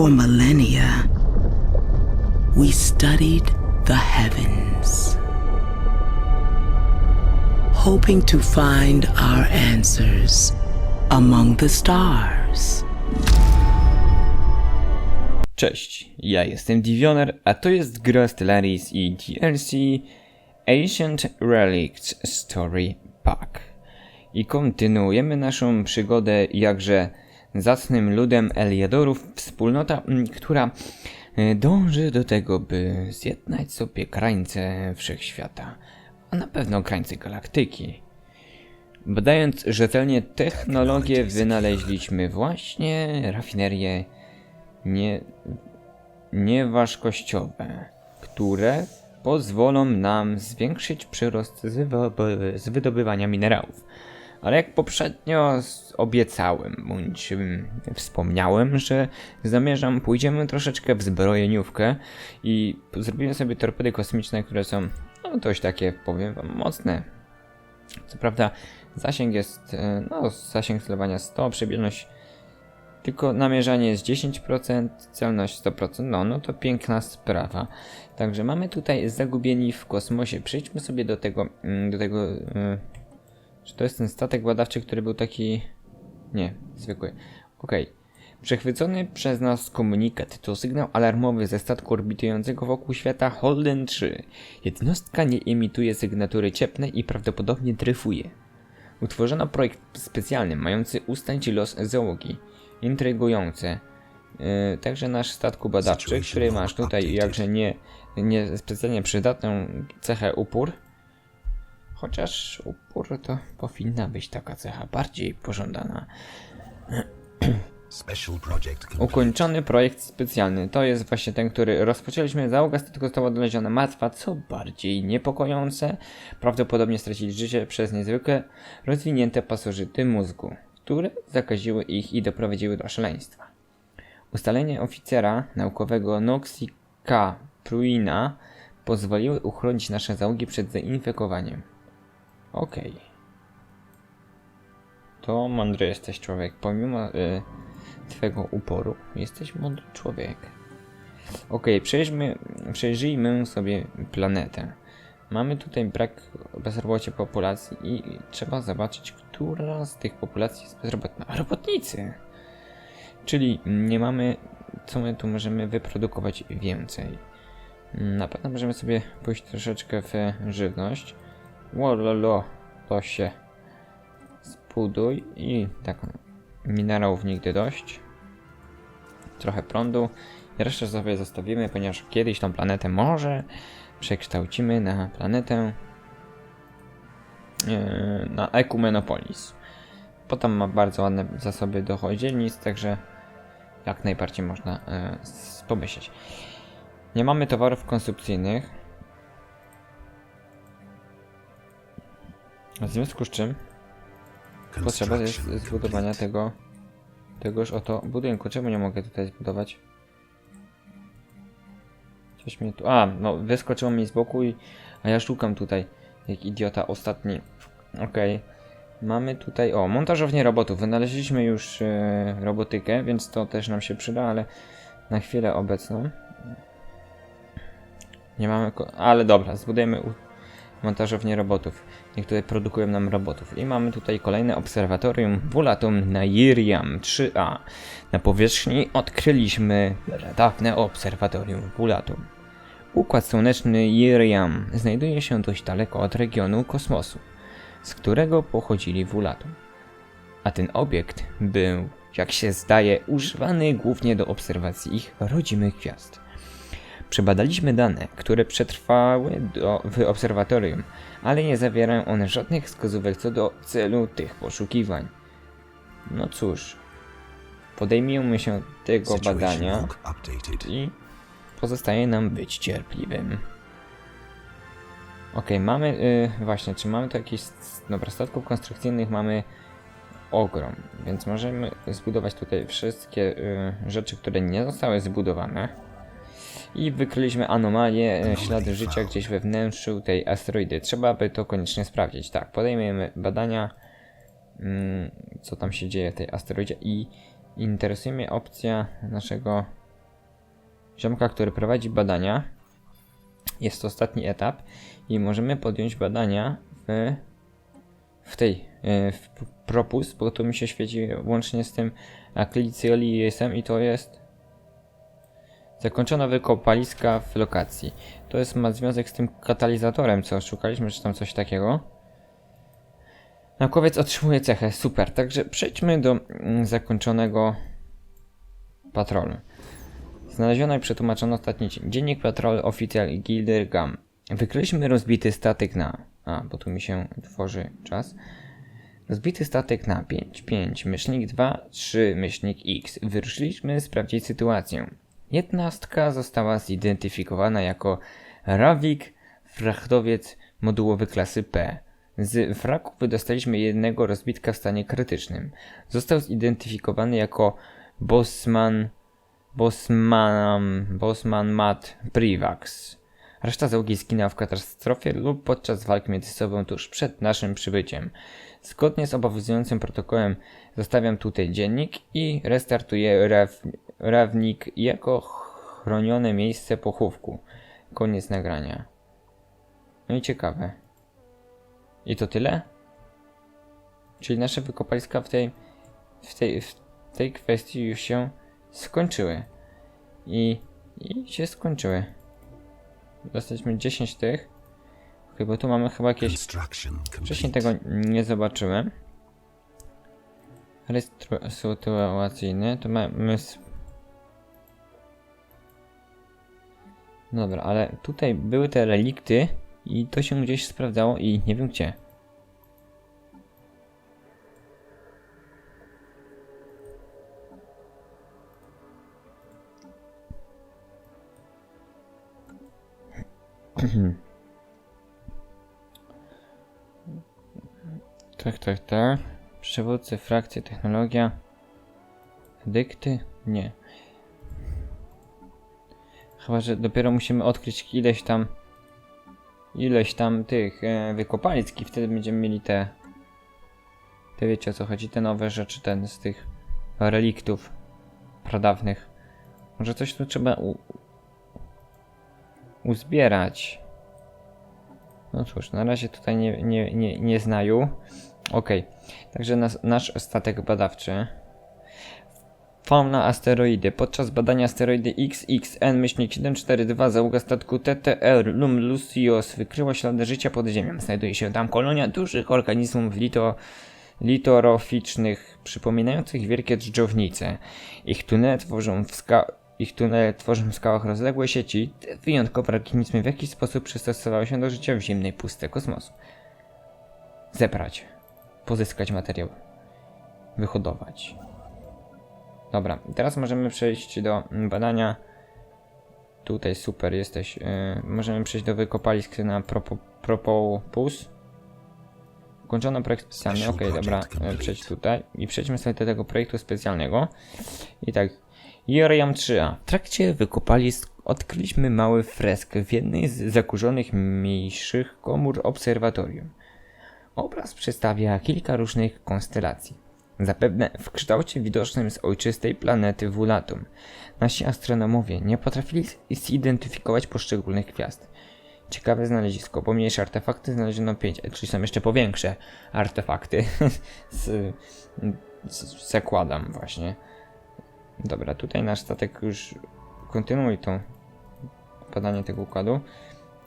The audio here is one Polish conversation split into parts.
For millennia, we studied the heavens, hoping to find our answers among the stars. Cześć, ja jestem Divioner, a to jest gra Stellaris i DLC Ancient Relics Story Pack. I kontynuujemy naszą przygodę jakże zacnym ludem Eliadorów, wspólnota, mm, która y, dąży do tego, by zjednać sobie krańce wszechświata, a na pewno krańce galaktyki. Badając rzetelnie technologię, wynaleźliśmy właśnie rafinerię nie, nieważkościowe, które pozwolą nam zwiększyć przyrost z, z wydobywania minerałów. Ale jak poprzednio obiecałem, bądź mm, wspomniałem, że zamierzam, pójdziemy troszeczkę w zbrojeniówkę i zrobimy sobie torpedy kosmiczne, które są no, dość takie, powiem wam, mocne. Co prawda zasięg jest, e, no zasięg celowania 100, przebiegłość tylko namierzanie jest 10%, celność 100%, no, no to piękna sprawa. Także mamy tutaj zagubieni w kosmosie. Przejdźmy sobie do tego, mm, do tego, y, czy to jest ten statek badawczy, który był taki, nie, zwykły. Okej. Przechwycony przez nas komunikat to sygnał alarmowy ze statku orbitującego wokół świata Holden 3. Jednostka nie emituje sygnatury cieplne i prawdopodobnie dryfuje. Utworzono projekt specjalny mający ustalić los załogi. Intrygujące. Yy, także nasz statku badawczy, który masz tutaj jakże nie, nie specjalnie przydatną cechę upór. Chociaż upór to powinna być taka cecha bardziej pożądana. Ukończony projekt specjalny. To jest właśnie ten, który rozpoczęliśmy. Załoga statku została odnaleziona martwa, co bardziej niepokojące. Prawdopodobnie stracili życie przez niezwykle rozwinięte pasożyty mózgu, które zakaziły ich i doprowadziły do szaleństwa. Ustalenie oficera naukowego Noxika Pruina pozwoliły uchronić nasze załogi przed zainfekowaniem. Okej. To mądry jesteś człowiek. Pomimo y, twego uporu, jesteś mądry człowiek. Okej, przejdźmy, przejrzyjmy sobie planetę. Mamy tutaj brak bezrobocia populacji i trzeba zobaczyć, która z tych populacji jest bezrobotna. Robotnicy! Czyli nie mamy, co my tu możemy wyprodukować więcej. Na pewno możemy sobie pójść troszeczkę w żywność. Łololo, to się zbuduj i tak, minerałów nigdy dość. Trochę prądu. Resztę sobie zostawimy, ponieważ kiedyś tą planetę może przekształcimy na planetę yy, na Ekumenopolis. Potem ma bardzo ładne zasoby dochodzielnic, także jak najbardziej można yy, pomyśleć. Nie mamy towarów konsumpcyjnych. W związku z czym potrzeba jest zbudowania tego tegoż oto budynku. Czemu nie mogę tutaj zbudować? Coś mnie tu... A, no wyskoczyło mi z boku i... A ja szukam tutaj, jak idiota ostatni. Okej. Mamy tutaj... O, montażownię robotów. Wynaleźliśmy już e, robotykę, więc to też nam się przyda, ale na chwilę obecną... Nie mamy... Ale dobra, zbudujemy montażownię robotów. Tutaj produkują nam robotów. I mamy tutaj kolejne obserwatorium Vulatum na Yriam 3A. Na powierzchni odkryliśmy dawne obserwatorium Vulatum. Układ słoneczny Yriam znajduje się dość daleko od regionu kosmosu, z którego pochodzili Vulatum. A ten obiekt był, jak się zdaje, używany głównie do obserwacji ich rodzimych gwiazd. Przebadaliśmy dane, które przetrwały do, w obserwatorium, ale nie zawierają one żadnych wskazówek co do celu tych poszukiwań. No cóż, podejmiemy się tego badania i pozostaje nam być cierpliwym. Okej, mamy, y, właśnie, czy mamy tu jakieś, dobra, statków konstrukcyjnych mamy ogrom, więc możemy zbudować tutaj wszystkie y, rzeczy, które nie zostały zbudowane. I wykryliśmy anomalię, e, ślady życia gdzieś we wnętrzu tej asteroidy. Trzeba by to koniecznie sprawdzić. Tak, podejmiemy badania, mm, co tam się dzieje w tej asteroidzie i interesuje mnie opcja naszego ziomka, który prowadzi badania. Jest to ostatni etap i możemy podjąć badania w, w tej, e, w propus, bo to mi się świeci łącznie z tym aklicyjalisem i to jest zakończona wykopaliska w lokacji. To jest ma związek z tym katalizatorem, co szukaliśmy, czy tam coś takiego. Naukowiec otrzymuje cechę, super. Także przejdźmy do mm, zakończonego patrolu. Znaleziono i przetłumaczono ostatni dzień. Dziennik Patrol Official Gildergam. Wykryliśmy rozbity statek na... A, bo tu mi się tworzy czas. Rozbity statek na 5, 5, myślnik 2, 3, myślnik X. Wyruszyliśmy sprawdzić sytuację. Jednostka została zidentyfikowana jako Ravik, frachtowiec modułowy klasy P. Z wraku wydostaliśmy jednego rozbitka w stanie krytycznym. Został zidentyfikowany jako Bosman Bosman, Bosman Matt Privax. Reszta załogi zginęła w katastrofie lub podczas walk między sobą tuż przed naszym przybyciem. Zgodnie z obowiązującym protokołem zostawiam tutaj dziennik i restartuję rawnik jako chronione miejsce pochówku. Koniec nagrania. No i ciekawe. I to tyle? Czyli nasze wykopaliska w tej, w tej, w tej kwestii już się skończyły. I, i się skończyły. Dostaliśmy 10 tych. Ok, bo tu mamy chyba jakieś Wcześniej tego nie zobaczyłem. Restru sytuacyjny, to mamy... s- Dobra, ale tutaj były te relikty i to się gdzieś sprawdzało i nie wiem gdzie. Tak, tak, tak. Przywódcy, frakcje, technologia. Dykty? Nie. Chyba, że dopiero musimy odkryć ileś tam ileś tam tych e, wykopalisk i wtedy będziemy mieli te te wiecie o co chodzi, te nowe rzeczy, ten z tych reliktów pradawnych. Może coś tu trzeba u, uzbierać. No cóż, na razie tutaj nie, nie, nie, nie znają. Okej, także nas, nasz statek badawczy. Fauna asteroidy. Podczas badania asteroidy XXN-742 załoga statku TTR Lum Lucius wykryła ślady życia pod ziemią. Znajduje się tam kolonia dużych organizmów lito, litoroficznych, przypominających wielkie dżdżownice. Ich tunele tworzą w ich tunele tworzą w skałach rozległe sieci. Te wyjątkowe organizmy w jakiś sposób przystosowały się do życia w zimnej pustce kosmosu. Zebrać. Pozyskać materiał. Wyhodować. Dobra, teraz możemy przejść do badania. Tutaj super jesteś. Yy, możemy przejść do wykopalisk na propo, Propopus. Ukończono projekt specjalny. Okej, dobra, complete. przejdź tutaj i przejdźmy sobie do tego projektu specjalnego. I tak, Joriam 3A. W trakcie wykopalisk odkryliśmy mały fresk w jednej z zakurzonych mniejszych komór obserwatorium. Obraz przedstawia kilka różnych konstelacji. Zapewne w kształcie widocznym z ojczystej planety Vulatum. Nasi astronomowie nie potrafili zidentyfikować poszczególnych gwiazd. Ciekawe znalezisko. Pomniejsze artefakty znaleziono 5, czyli są jeszcze powiększe artefakty. z, z, zakładam właśnie. Dobra, tutaj nasz statek już kontynuuje to badanie tego układu.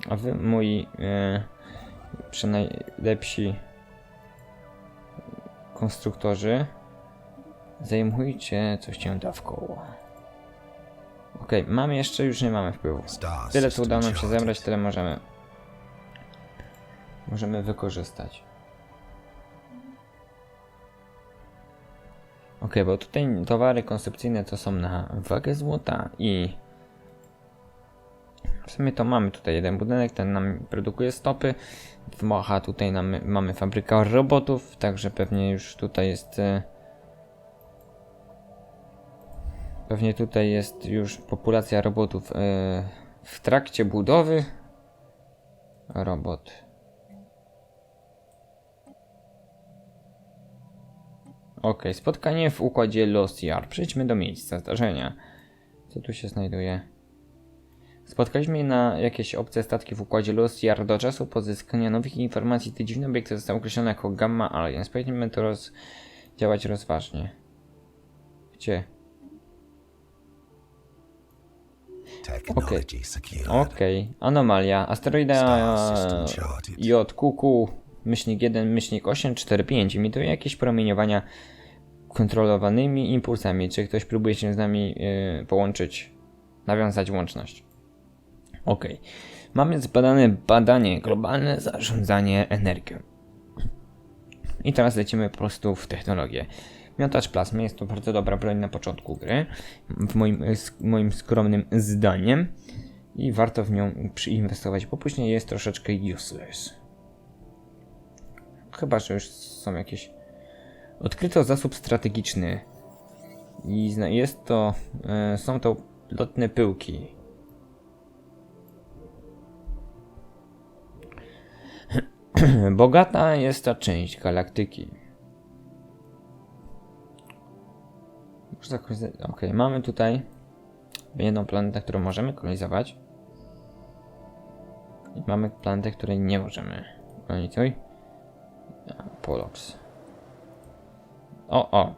A wy, moi e, przynajlepsi konstruktorzy, zajmujcie coś się dawkoło. Okej, mamy jeszcze, już nie mamy wpływu. Tyle co udało nam się zebrać, tyle możemy możemy wykorzystać. Ok, bo tutaj towary koncepcyjne to są na wagę złota i w sumie to mamy tutaj jeden budynek, ten nam produkuje stopy. W Mocha tutaj nam, mamy fabrykę robotów, także pewnie już tutaj jest. e, Pewnie tutaj jest już populacja robotów e, w trakcie budowy. Robot. Ok, spotkanie w układzie Lost Yard. Przejdźmy do miejsca zdarzenia. Co tu się znajduje? Spotkaliśmy na jakieś obce statki w układzie Yard do czasu pozyskania nowych informacji. Te dziwne obiekty zostały określone jako Gamma Aliens. Powinniśmy to roz... działać rozważnie. Gdzie? Technology secured. Okej, anomalia. Asteroida. JQQ myślnik 1 myślnik 845 imituje jakieś promieniowania kontrolowanymi impulsami. Czy ktoś próbuje się z nami y, połączyć, nawiązać łączność? Okej. Mamy zbadane badanie globalne zarządzanie energią. I teraz lecimy po prostu w technologię. Miotacz plazmy jest to bardzo dobra broń na początku gry, w moim, moim skromnym zdaniem. I warto w nią przyinwestować, bo później jest troszeczkę useless. Chyba, że już są jakieś. Odkryto zasób strategiczny. I jest to. E, są to lotne pyłki. Bogata jest ta część galaktyki. Kolonizować- Okej, mamy tutaj jedną planetę, którą możemy kolonizować. I mamy planetę, której nie możemy. Kolonizuj. A, Polox. O, o.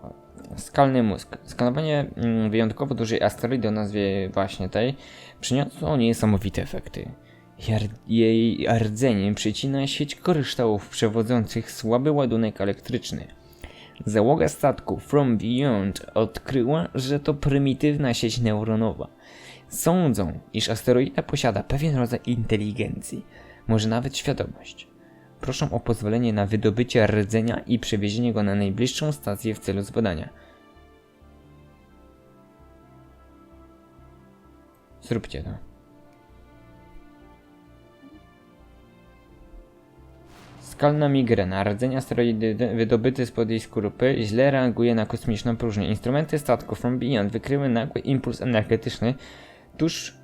Skalny mózg. Skanowanie mm, wyjątkowo dużej asteroidy o nazwie właśnie tej przyniosło niesamowite efekty. Jej rdzeniem przycina sieć kryształów przewodzących słaby ładunek elektryczny. Załoga statku From Beyond odkryła, że to prymitywna sieć neuronowa. Sądzą, iż asteroida posiada pewien rodzaj inteligencji, może nawet świadomość. Proszą o pozwolenie na wydobycie rdzenia i przewiezienie go na najbliższą stację w celu zbadania. Zróbcie to. Skalna migrena. Rdzeń asteroidy wydobyty spod jej skorupy źle reaguje na kosmiczną próżnię. Instrumenty statku From Beyond wykryły nagły impuls energetyczny tuż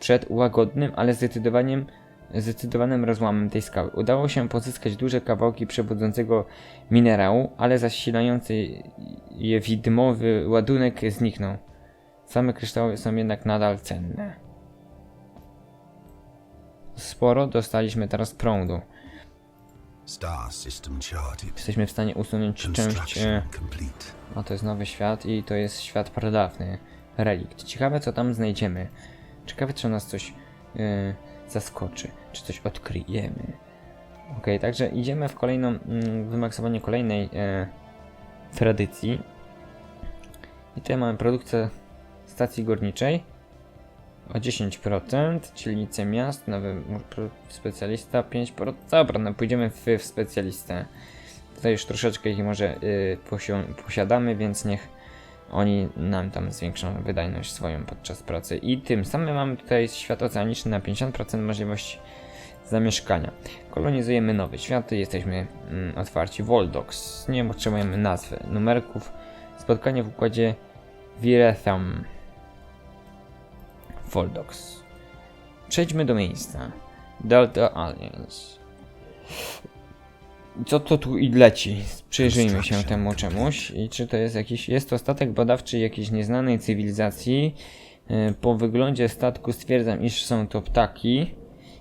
przed łagodnym, ale zdecydowaniem, zdecydowanym rozłamem tej skały. Udało się pozyskać duże kawałki przewodzącego minerału, ale zasilający je widmowy ładunek zniknął. Same kryształy są jednak nadal cenne. Sporo dostaliśmy teraz prądu. Jesteśmy w stanie usunąć część. Construction E, to jest nowy świat i to jest świat pradawny. Relikt. Ciekawe, co tam znajdziemy. Ciekawe, czy nas coś e, zaskoczy, czy coś odkryjemy. Ok, także idziemy w kolejną, mm, wymaksowanie kolejnej e, tradycji. I tutaj mamy produkcję stacji górniczej o 10%, dzielnice miast, nowy specjalista 5%. Dobra, no pójdziemy w, w specjalistę. Tutaj już troszeczkę ich może y, posio- posiadamy, więc niech oni nam tam zwiększą wydajność swoją podczas pracy. I tym samym mamy tutaj świat oceaniczny na 50% możliwości zamieszkania. Kolonizujemy nowe światy, jesteśmy mm, otwarci. Voldox. Nie potrzebujemy nazwy, numerków. Spotkanie w układzie Viretham. Voldox. Przejdźmy do miejsca. Delta Aliens. Co to tu i leci? Przyjrzyjmy się temu czemuś. I czy to jest jakiś. Jest to statek badawczy jakiejś nieznanej cywilizacji. Yy, Po wyglądzie statku stwierdzam, iż są to ptaki.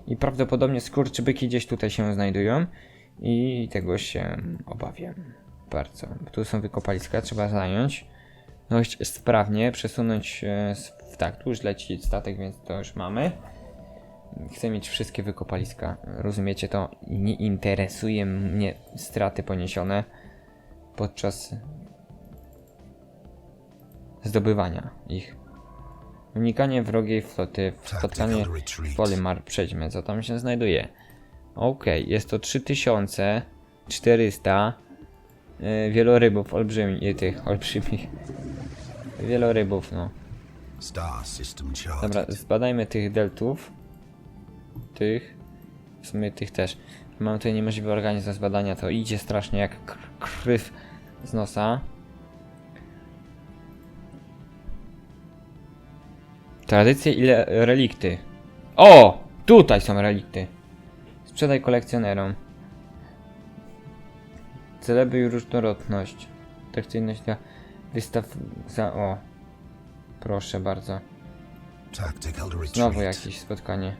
I prawdopodobnie skurczybyki gdzieś tutaj się znajdują. I tego się obawiam. Bardzo. Tu są wykopaliska, trzeba zająć. Dość sprawnie przesunąć. E, Tak, tu już leci statek, więc to już mamy. Chcę mieć wszystkie wykopaliska. Rozumiecie to? Nie interesuje mnie straty poniesione podczas zdobywania ich. Unikanie wrogiej floty, spotkanie Polymar. Przejdźmy, co tam się znajduje. Okej, jest to 3400 yy, wielorybów olbrzymi, tych olbrzymich. Wielorybów, no. Dobra, zbadajmy tych deltów. Tych. W sumie tych też. Mam tutaj niemożliwy organizm do zbadania, to idzie strasznie jak kr krew z nosa. Tradycje ile relikty. O! Tutaj są relikty. Sprzedaj kolekcjonerom. Celebruj różnorodność. Atrakcyjność dla wystaw za... O. Proszę bardzo. Znowu jakieś spotkanie.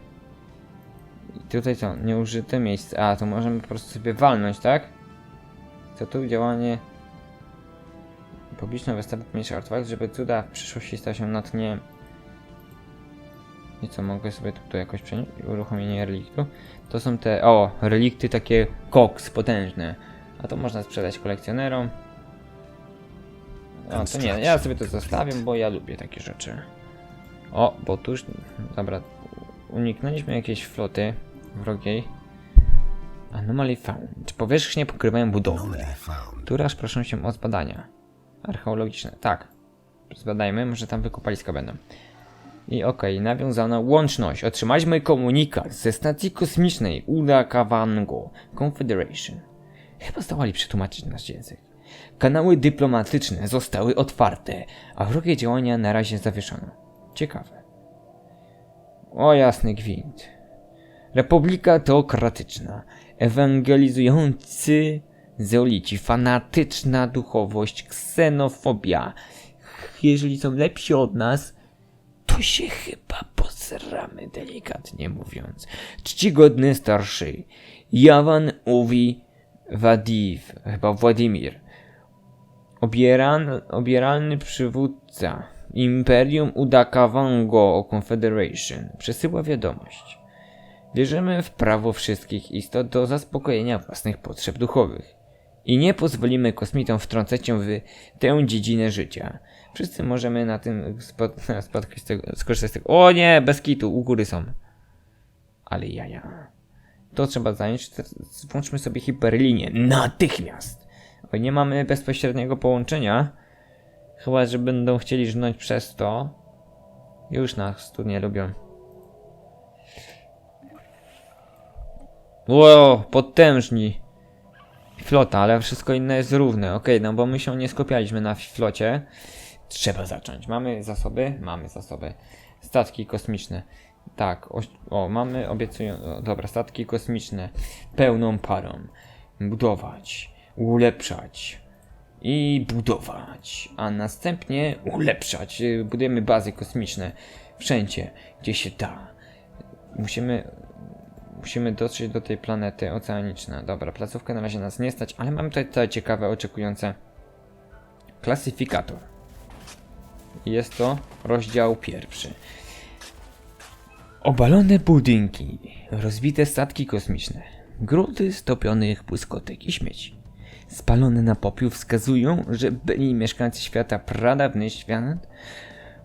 I tutaj co? Nieużyte miejsce. A, to możemy po prostu sobie walnąć, tak? Co tu? Działanie... Publiczna wystawa pomniejsza artefakt, żeby cuda w przyszłości stał się natchnieniem. I co, mogę sobie tu jakoś przenieść? Uruchomienie reliktu. To są te, o, relikty takie koks, potężne. A to można sprzedać kolekcjonerom. No to nie, ja sobie to zostawię, bo ja lubię takie rzeczy. O, bo tu już, dobra, uniknęliśmy jakiejś floty wrogiej. Anomaly found. Powierzchnie pokrywają budowle, które aż proszą się o zbadania. Archeologiczne, tak. Zbadajmy, może tam wykopaliska będą. I okej, nawiązana łączność. Otrzymaliśmy komunikat ze stacji kosmicznej Udakawango Confederation. Chyba zdołali przetłumaczyć nasz język. Kanały dyplomatyczne zostały otwarte, a wrogie działania na razie zawieszono. Ciekawe. O jasny gwint. Republika teokratyczna, ewangelizujący zeolici, fanatyczna duchowość, ksenofobia. Jeżeli są lepsi od nas, to się chyba posramy, delikatnie mówiąc. Czcigodny starszy, Jawan Uwi Wadiw, chyba Władimir. Obieran, obieralny przywódca Imperium Udakawango Confederation przesyła wiadomość. Wierzymy w prawo wszystkich istot do zaspokojenia własnych potrzeb duchowych. I nie pozwolimy kosmitom wtrącać się w tę dziedzinę życia. Wszyscy możemy na tym spod, spotkać z tego, skorzystać z tego. O nie, bez kitu, u góry są. Ale jaja. To trzeba. Teraz Włączmy sobie hiperlinię. Natychmiast! Nie mamy bezpośredniego połączenia. Chyba, że będą chcieli żnąć przez to. Już nas tu nie lubią. Ło, potężni. Flota, ale wszystko inne jest równe. Okej, no bo my się nie skupialiśmy na flocie. Trzeba zacząć. Mamy zasoby? Mamy zasoby. Statki kosmiczne. Tak, o, o mamy, obiecują. Dobra, statki kosmiczne. Pełną parą. Budować. Ulepszać. I budować. A następnie ulepszać. Budujemy bazy kosmiczne. Wszędzie, gdzie się da. Musimy Musimy dotrzeć do tej planety oceaniczna. Dobra, placówka na razie nas nie stać, ale mamy tutaj, tutaj ciekawe, oczekujące klasyfikator. Jest to rozdział pierwszy. Obalone budynki, rozbite statki kosmiczne, grudy stopionych błyskotek i śmieci. Spalone na popiół wskazują, że byli mieszkańcy świata pradawny świat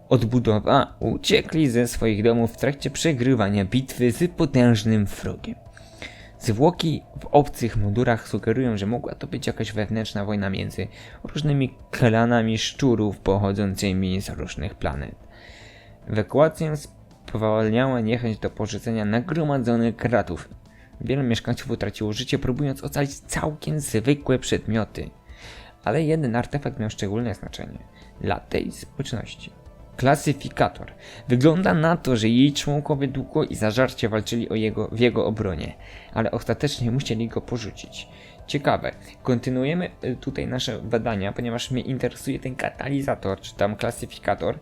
odbudowa uciekli ze swoich domów w trakcie przegrywania bitwy z potężnym wrogiem. Zwłoki w obcych mundurach sugerują, że mogła to być jakaś wewnętrzna wojna między różnymi klanami szczurów pochodzącymi z różnych planet. Ewakuację spowalniała niechęć do porzucenia nagromadzonych kratów. Wielu mieszkańców utraciło życie, próbując ocalić całkiem zwykłe przedmioty. Ale jeden artefakt miał szczególne znaczenie dla tej społeczności. Klasyfikator. Wygląda na to, że jej członkowie długo i zażarcie walczyli o jego, w jego obronie, ale ostatecznie musieli go porzucić. Ciekawe. Kontynuujemy y, tutaj nasze badania, ponieważ mnie interesuje ten katalizator, czy tam klasyfikator.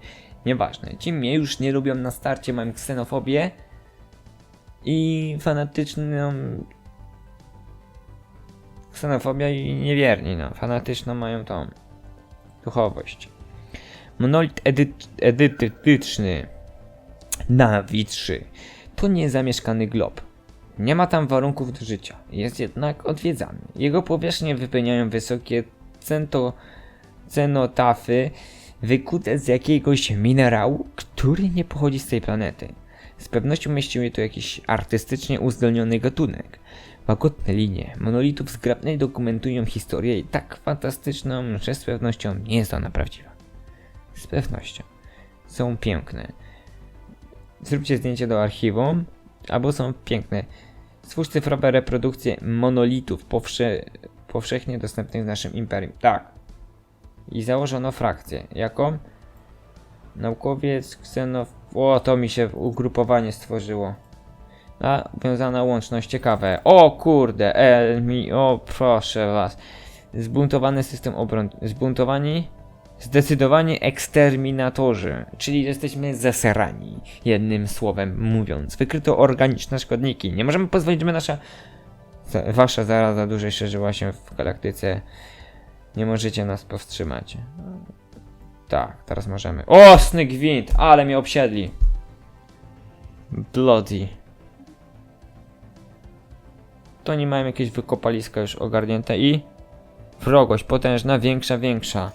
Nieważne. Ci mnie już nie lubią na starcie, mam ksenofobię i fanatyczną ksenofobia i niewierni, no. Fanatyczną mają tą duchowość. Monolit edyt, edytyczny Navi 3 to niezamieszkany glob. Nie ma tam warunków do życia, jest jednak odwiedzany. Jego powierzchnię wypełniają wysokie cento, cenotafy wykute z jakiegoś minerału, który nie pochodzi z tej planety. Z pewnością mieścił je tu jakiś artystycznie uzdolniony gatunek. Łagodne linie monolitów zgrabnie dokumentują historię i tak fantastyczną, że z pewnością nie jest ona prawdziwa. Z pewnością. Są piękne. Zróbcie zdjęcie do archiwum, albo są piękne. Stwórz cyfrowe reprodukcje monolitów powsze powszechnie dostępnych w naszym imperium. Tak. I założono frakcję. Jaką? Naukowiec, ksenof... O, to mi się ugrupowanie stworzyło. A, wiązana łączność, ciekawe. O kurde, el mi, o proszę was. Zbuntowany system obron... Zbuntowani? Zdecydowanie eksterminatorzy, czyli jesteśmy zaserani, jednym słowem mówiąc. Wykryto organiczne szkodniki. Nie możemy pozwolić, żeby nasza, za- wasza zaraza dłużej szerzyła się w galaktyce. Nie możecie nas powstrzymać. Tak, teraz możemy. Osny gwint, ale mnie obsiedli. Bloody. To nie mają jakieś wykopaliska już ogarnięte i... Wrogość potężna, większa, większa.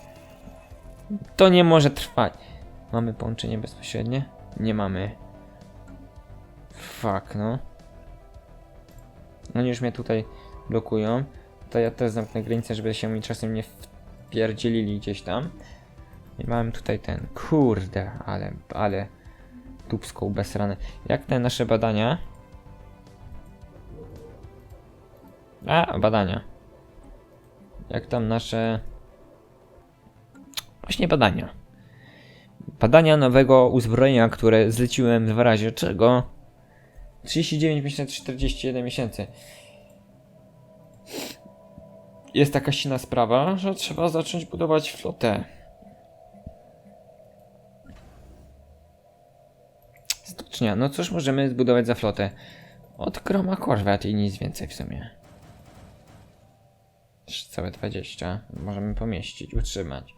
To nie może trwać. Mamy połączenie bezpośrednie? Nie mamy. Fuck, no. Oni już mnie tutaj blokują. To ja też zamknę granicę, żeby się mi czasem nie wpierdzielili gdzieś tam. I mamy tutaj ten. Kurde, ale, ale. Dupską bezrany. Jak te nasze badania? A, badania. Jak tam nasze. Właśnie badania. Badania nowego uzbrojenia, które zleciłem w razie czego. 39 miesięcy, 41 miesięcy. Jest taka silna sprawa, że trzeba zacząć budować flotę. No cóż możemy zbudować za flotę? Od Chroma Corvette i nic więcej w sumie. Całe 20 możemy pomieścić, utrzymać.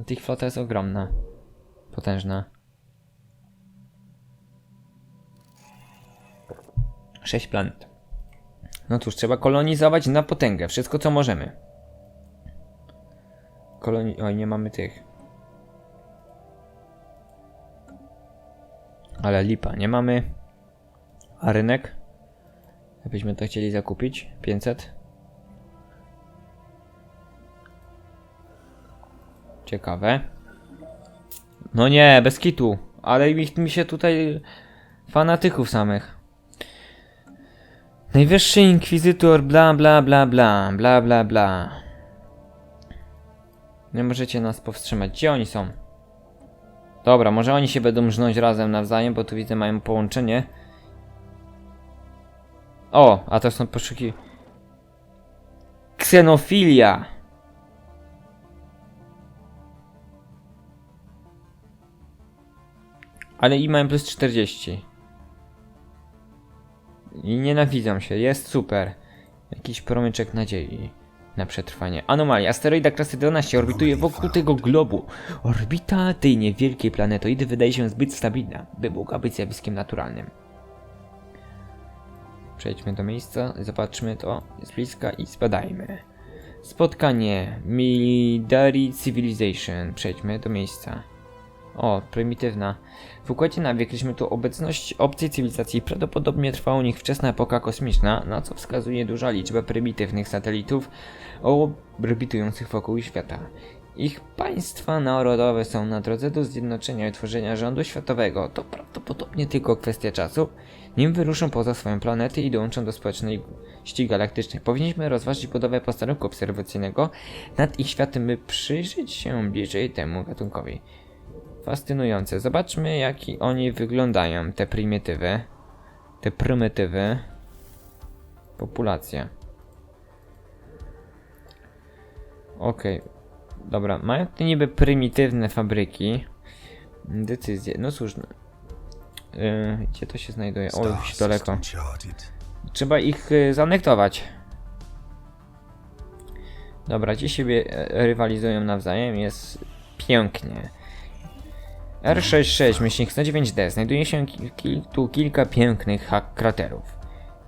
A tych flota jest ogromna. Potężna. 6 planet. No cóż, trzeba kolonizować na potęgę. Wszystko co możemy. Koloni... Oj, nie mamy tych. Ale lipa, nie mamy. A rynek? Jakbyśmy to chcieli zakupić? 500? Ciekawe. No nie, bez kitu. Ale mi, mi się tutaj fanatyków samych. Najwyższy inkwizytor, bla bla bla bla, bla bla bla. Nie możecie nas powstrzymać. Gdzie oni są? Dobra, może oni się będą żnąć razem nawzajem, bo tu widzę mają połączenie. O, a to są poszuki... Ksenofilia! Ale i mają plus 40. I nienawidzą się, jest super. Jakiś promyczek nadziei na przetrwanie. Anomalia. Asteroida klasy 12 orbituje wokół tego globu. Orbita tej niewielkiej planetoidy wydaje się zbyt stabilna, by mogła być zjawiskiem naturalnym. Przejdźmy do miejsca, zobaczmy to z bliska i zbadajmy. Spotkanie Military Civilization. Przejdźmy do miejsca. O, prymitywna. W układzie na wykryliśmy tu obecność obcej cywilizacji. Prawdopodobnie trwała u nich wczesna epoka kosmiczna, na co wskazuje duża liczba prymitywnych satelitów orbitujących wokół świata. Ich państwa narodowe są na drodze do zjednoczenia i tworzenia rządu światowego. To prawdopodobnie tylko kwestia czasu, nim wyruszą poza swoją planetę i dołączą do społeczności galaktycznej. Powinniśmy rozważyć budowę posterunku obserwacyjnego nad ich światem, by przyjrzeć się bliżej temu gatunkowi. Fascynujące. Zobaczmy, jak oni wyglądają, te prymitywy. Te prymitywy. Populacja. Okej. Dobra, mają te niby prymitywne fabryki. Decyzje. No cóż. no. Yy, gdzie to się znajduje? O, już daleko. Trzeba ich y, zaanektować. Dobra, ci siebie e, rywalizują nawzajem, jest pięknie. R66, myślnik 109D, znajduje się tu kilka pięknych kraterów.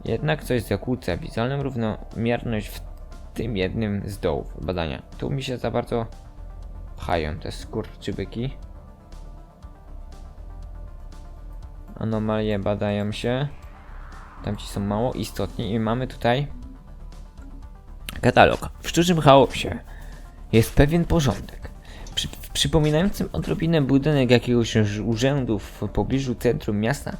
Jednak coś zakłóca wizualną równomierność w tym jednym z dołów badania. Tu mi się za bardzo pchają te skurczybyki. Anomalie badają się. Tamci są mało istotni i mamy tutaj katalog. W sztucznym chaosie jest pewien porządek. Przy, przypominającym odrobinę budynek jakiegoś urzędu w pobliżu centrum miasta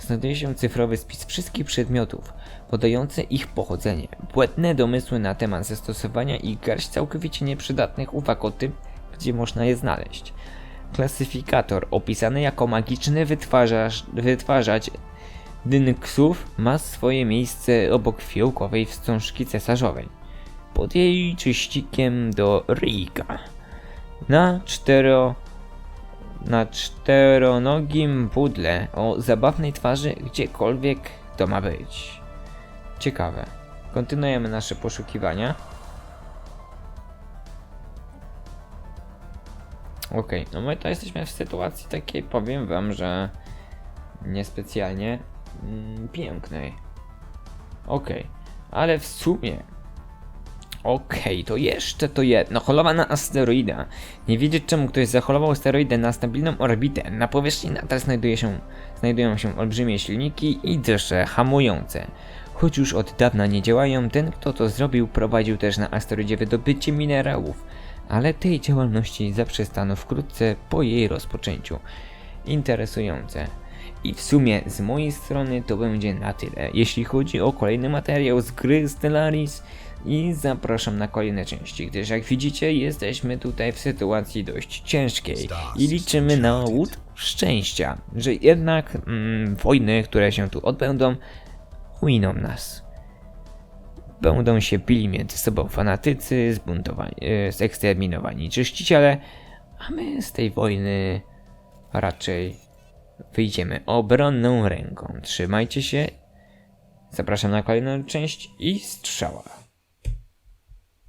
znajduje się cyfrowy spis wszystkich przedmiotów podający ich pochodzenie, błędne domysły na temat zastosowania i garść całkowicie nieprzydatnych uwag o tym, gdzie można je znaleźć. Klasyfikator opisany jako magiczny wytwarzacz, wytwarzać dynksów ma swoje miejsce obok fiołkowej wstążki cesarzowej. Pod jej czyścikiem do Riga. Na cztero na czteronogim pudle o zabawnej twarzy gdziekolwiek to ma być. Ciekawe. Kontynuujemy nasze poszukiwania. Okej, no my to jesteśmy w sytuacji takiej, powiem wam, że niespecjalnie mm, pięknej. Okej, ale w sumie Okej, to jeszcze to jedno. Holowana asteroida. Nie wiedzieć czemu ktoś zaholował asteroidę na stabilną orbitę. Na powierzchni nadal znajduje się, znajdują się olbrzymie silniki i deszcze hamujące. Choć już od dawna nie działają, ten kto to zrobił prowadził też na asteroidzie wydobycie minerałów. Ale tej działalności zaprzestano wkrótce po jej rozpoczęciu. Interesujące. I w sumie z mojej strony to będzie na tyle, jeśli chodzi o kolejny materiał z gry Stellaris i zapraszam na kolejne części, gdyż jak widzicie jesteśmy tutaj w sytuacji dość ciężkiej i liczymy na łód szczęścia, że jednak mm, wojny, które się tu odbędą, uiną nas. Będą się bili między sobą fanatycy, zbuntowani, e, zeksterminowani czyściciele, a my z tej wojny raczej wyjdziemy obronną ręką. Trzymajcie się. Zapraszam na kolejną część i strzała.